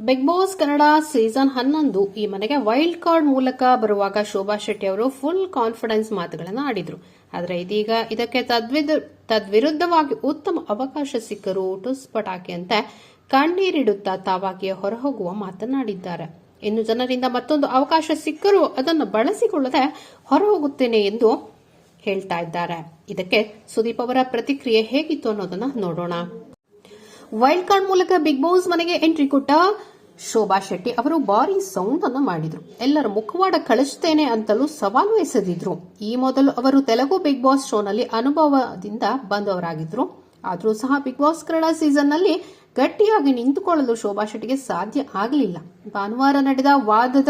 Big boss Kannada season ಹನ್ನೊಂದು ಈ ಮನೆಗೆ ವೈಲ್ಡ್ ಕಾರ್ಡ್ ಮೂಲಕ ಬರುವಾಗ ಶೋಭಾ ಶೆಟ್ಟಿ ಅವರು ಫುಲ್ ಕಾನ್ಫಿಡೆನ್ಸ್ ಮಾತುಗಳನ್ನು ಆಡಿದ್ರು. ಆದರೆ ಇದೀಗ ಇದಕ್ಕೆ ತದ್ವಿರುದ್ಧವಾಗಿ ಉತ್ತಮ ಅವಕಾಶ ಸಿಕ್ಕರು ಟುಸ್ ಅಂತ ಕಣ್ಣೀರಿಡುತ್ತಾ ತಾವಾಗಿಯೇ ಹೊರಹೋಗುವ ಮಾತನಾಡಿದ್ದಾರೆ ಇನ್ನು ಜನರಿಂದ ಮತ್ತೊಂದು ಅವಕಾಶ ಸಿಕ್ಕರೂ ಅದನ್ನು ಬಳಸಿಕೊಳ್ಳದೆ ಹೊರಹೋಗುತ್ತೇನೆ ಎಂದು ಹೇಳ್ತಾ ಇದ್ದಾರೆ. ಇದಕ್ಕೆ ಸುದೀಪ್ ಅವರ ಪ್ರತಿಕ್ರಿಯೆ ಹೇಗಿತ್ತು ಅನ್ನೋದನ್ನ ನೋಡೋಣ. ವೈಲ್ಡ್ ಕಾರ್ಡ್ ಮೂಲಕ ಬಿಗ್ ಬಾಸ್ ಮನೆಗೆ ಎಂಟ್ರಿ ಕೊಟ್ಟ ಶೋಭಾ ಶೆಟ್ಟಿ ಅವರು ಬಾರಿ ಸೌಂಡ್ ಅನ್ನು ಮಾಡಿದ್ರು. ಎಲ್ಲರ ಮುಖವಾಡ ಕಳಿಸ್ತೇನೆ ಅಂತಲೂ ಸವಾಲು ಎಸೆದಿದ್ರು. ಈ ಮೊದಲು ಅವರು ತೆಲುಗು ಬಿಗ್ ಬಾಸ್ ಶೋನಲ್ಲಿ ಅನುಭವದಿಂದ ಬಂದವರಾಗಿದ್ರು. ಆದರೂ ಸಹ ಬಿಗ್ ಬಾಸ್ ಕನ್ನಡ ಸೀಸನ್ನಲ್ಲಿ ಗಟ್ಟಿಯಾಗಿ ನಿಂತುಕೊಳ್ಳಲು ಶೋಭಾ ಶೆಟ್ಟಿಗೆ ಸಾಧ್ಯ ಆಗಲಿಲ್ಲ. ಭಾನುವಾರ ನಡೆದ ವಾದದ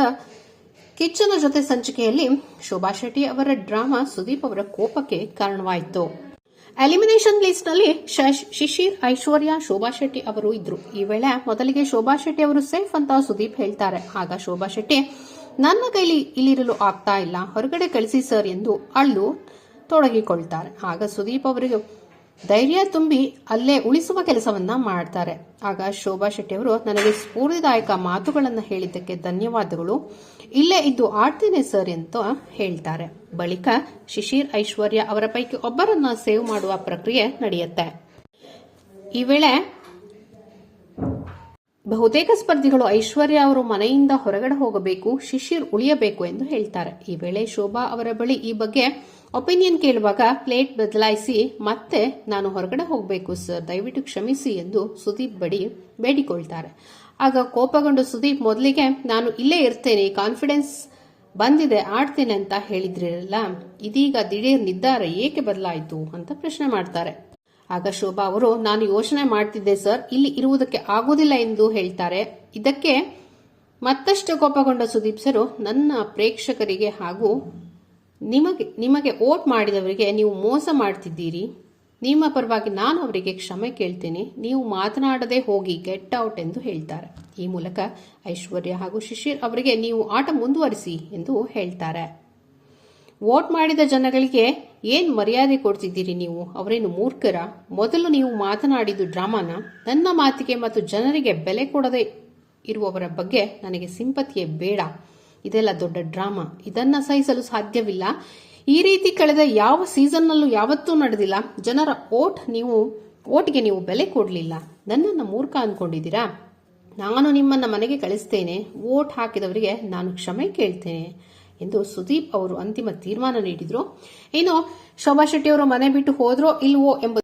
ಕಿಚ್ಚನ ಜೊತೆ ಸಂಚಿಕೆಯಲ್ಲಿ ಶೋಭಾ ಶೆಟ್ಟಿ ಅವರ ಡ್ರಾಮಾ ಸುದೀಪ್ ಅವರ ಕೋಪಕ್ಕೆ ಕಾರಣವಾಯಿತು. ಎಲಿಮಿನೇಷನ್ ಲಿಸ್ಟ್ನಲ್ಲಿ ಶಶ್- ಶಿಶಿರ್ ಐಶ್ವರ್ಯ, ಶೋಭಾ ಶೆಟ್ಟಿ ಅವರು ಇದ್ರು. ಈ ವೇಳೆ ಮೊದಲಿಗೆ ಶೋಭಾ ಶೆಟ್ಟಿ ಅವರು ಸೇಫ್ ಅಂತ ಸುದೀಪ್ ಹೇಳ್ತಾರೆ. ಆಗ ಶೋಭಾ ಶೆಟ್ಟಿ, ನನ್ನ ಕೈಲಿ ಇಲ್ಲಿರಲು ಆಗ್ತಾ ಇಲ್ಲ. ಹೊರಗಡೆ ಕಳಿಸಿ ಸರ್ ಎಂದು ಅಳ್ಳು ತೊಡಗಿಕೊಳ್ತಾರೆ. ಆಗ ಸುದೀಪ್ ಅವರಿಗೆ ಧೈರ್ಯ ತುಂಬಿ ಅಲ್ಲೇ ಉಳಿಸುವ ಕೆಲಸವನ್ನ ಮಾಡ್ತಾರೆ. ಆಗ ಶೋಭಾ ಶೆಟ್ಟಿ ಅವರು ನನಗೆ ಸ್ಫೂರ್ತಿದಾಯಕ ಮಾತುಗಳನ್ನು ಹೇಳಿದ್ದಕ್ಕೆ ಧನ್ಯವಾದಗಳು. ಇಲ್ಲೇ ಇದ್ದು ಆಡ್ತೇನೆ ಸರ್ ಅಂತ ಹೇಳ್ತಾರೆ. ಬಳಿಕ ಶಿಶಿರ್ ಐಶ್ವರ್ಯ ಅವರ ಪೈಕಿ ಒಬ್ಬರನ್ನ ಸೇವ್ ಮಾಡುವ ಪ್ರಕ್ರಿಯೆ ನಡೆಯುತ್ತೆ. ಈ ವೇಳೆ ಬಹುತೇಕ ಸ್ಪರ್ಧಿಗಳು ಐಶ್ವರ್ಯ ಅವರು ಮನೆಯಿಂದ ಹೊರಗಡೆ ಹೋಗಬೇಕು, ಶಿಶಿರ್ ಉಳಿಯಬೇಕು ಎಂದು ಹೇಳ್ತಾರೆ. ಈ ವೇಳೆ ಶೋಭಾ ಅವರ ಬಳಿ ಈ ಬಗ್ಗೆ ಒಪಿನಿಯನ್ ಕೇಳುವಾಗ ಪ್ಲೇಟ್ ಬದಲಾಯಿಸಿ, ಮತ್ತೆ ನಾನು ಹೊರಗಡೆ ಹೋಗಬೇಕು, ಸರ್, ದಯವಿಟ್ಟು ಕ್ಷಮಿಸಿ ಎಂದು ಸುದೀಪ್ ಬಡಿ ಬೇಡಿಕೊಳ್ತಾರೆ. ಆಗ ಕೋಪಗೊಂಡು ಸುದೀಪ್ ಮೊದಲಿಗೆ, ನಾನು ಇಲ್ಲೇ ಇರ್ತೇನೆ, ಕಾನ್ಫಿಡೆನ್ಸ್ ಬಂದಿದೆ, ಆಡ್ತೇನೆ ಅಂತ ಹೇಳಿದ್ರಲ್ಲ ಇದೀಗ ದಿಢೀರ್ ನಿರ್ಧಾರ ಏಕೆ ಬದಲಾಯಿತು ಅಂತ ಪ್ರಶ್ನೆ ಮಾಡ್ತಾರೆ. ಆಗ ಶೋಭಾ ಅವರು, ನಾನು ಯೋಚನೆ ಮಾಡ್ತಿದ್ದೆ ಸರ್, ಇಲ್ಲಿ ಇರುವುದಕ್ಕೆ ಆಗೋದಿಲ್ಲ ಎಂದು ಹೇಳ್ತಾರೆ. ಇದಕ್ಕೆ ಮತ್ತಷ್ಟು ಕೋಪಗೊಂಡ ಸುದೀಪ್ ಸರ್, ನನ್ನ ಪ್ರೇಕ್ಷಕರಿಗೆ ಹಾಗೂ ನಿಮಗೆ ನಿಮಗೆ ಓಟ್ ಮಾಡಿದವರಿಗೆ ನೀವು ಮೋಸ ಮಾಡ್ತಿದ್ದೀರಿ. ನಿಮ್ಮ ಪರವಾಗಿ ನಾನು ಅವರಿಗೆ ಕ್ಷಮೆ ಕೇಳ್ತೇನೆ. ನೀವು ಮಾತನಾಡದೆ ಹೋಗಿ ಗೆಟ್ ಔಟ್ ಎಂದು ಹೇಳ್ತಾರೆ. ಈ ಮೂಲಕ ಐಶ್ವರ್ಯ ಹಾಗೂ ಶಿಶಿರ್ ಅವರಿಗೆ ನೀವು ಆಟ ಮುಂದುವರಿಸಿ ಎಂದು ಹೇಳ್ತಾರೆ. ವೋಟ್ ಮಾಡಿದ ಜನಗಳಿಗೆ ಏನ್ ಮರ್ಯಾದೆ ಕೊಡ್ತಿದ್ದೀರಿ ನೀವು? ಅವರೇನು ಮೂರ್ಖರ? ಮೊದಲು ನೀವು ಮಾತನಾಡಿದ್ದು ಡ್ರಾಮಾನ? ನನ್ನ ಮಾತಿಗೆ ಮತ್ತು ಜನರಿಗೆ ಬೆಲೆ ಕೊಡದೆ ಇರುವವರ ಬಗ್ಗೆ ನನಗೆ ಸಿಂಪತಿಯೇ ಬೇಡ. ಇದೆಲ್ಲ ದೊಡ್ಡ ಡ್ರಾಮಾ. ಇದನ್ನ ಸಹಿಸಲು ಸಾಧ್ಯವಿಲ್ಲ. ಈ ರೀತಿ ಕಳೆದ ಯಾವ ಸೀಸನ್ನಲ್ಲೂ ಯಾವತ್ತೂ ನಡೆದಿಲ್ಲ. ಜನರ ಓಟ್ ನೀವು, ಓಟ್ಗೆ ನೀವು ಬೆಲೆ ಕೊಡಲಿಲ್ಲ. ನನ್ನನ್ನು ಮೂರ್ಖ ಅಂದ್ಕೊಂಡಿದ್ದೀರಾ ನಾನು ನಿಮ್ಮನ್ನ ಮನೆಗೆ ಕಳಿಸ್ತೇನೆ. ಓಟ್ ಹಾಕಿದವರಿಗೆ ನಾನು ಕ್ಷಮೆ ಕೇಳ್ತೇನೆ. ಎಂದು ಸುದೀಪ್ ಅವರು ಅಂತಿಮ ತೀರ್ಮಾನ ನೀಡಿದ್ರು. ಇನ್ನು ಶೋಭಾ ಶೆಟ್ಟಿ ಅವರು ಮನೆ ಬಿಟ್ಟು ಹೋದ್ರೋ ಇಲ್ವೋ ಎಂಬ